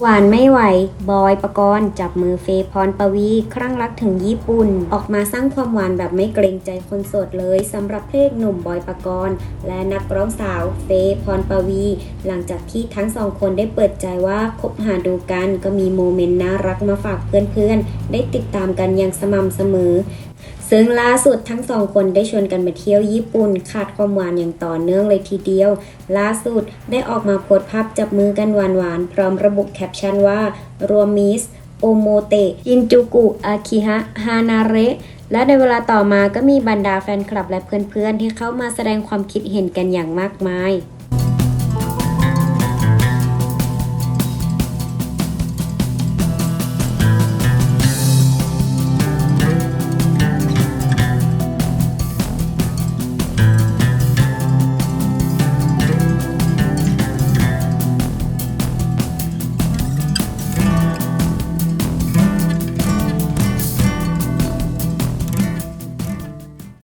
หวานไม่ไหว บอยปกรณ์จับมือเฟยพรปวี ครั่งรักถึงญี่ปุ่น ออกมาสร้างความหวานแบบไม่เกรงใจคนโสดเลยสำหรับเพลงหนุ่มบอยปกรณ์และนักร้องสาวเฟยพรปวี หลังจากที่ทั้งสองคนได้เปิดใจว่าคบหาดูกันก็มีโมเมนต์น่ารักมาฝากเพื่อนๆ ได้ติดตามกันอย่างสม่ำเสมอ ซึ่งล่าสุดทั้งสองคนได้ชวนกันไปเที่ยวญี่ปุ่น ขาดความหวานอย่างต่อเนื่องเลยทีเดียว ล่าสุดได้ออกมาโพสภาพจับมือกันหวานๆ พร้อมระบุแคปชั่นว่ารวมมิสโอโมเตะจินจูกุอาคิฮะฮานาเระและในเวลาต่อมาก็มีบรรดาแฟนคลับและเพื่อนๆ ที่เข้ามาแสดงความคิดเห็นกันอย่างมากมาย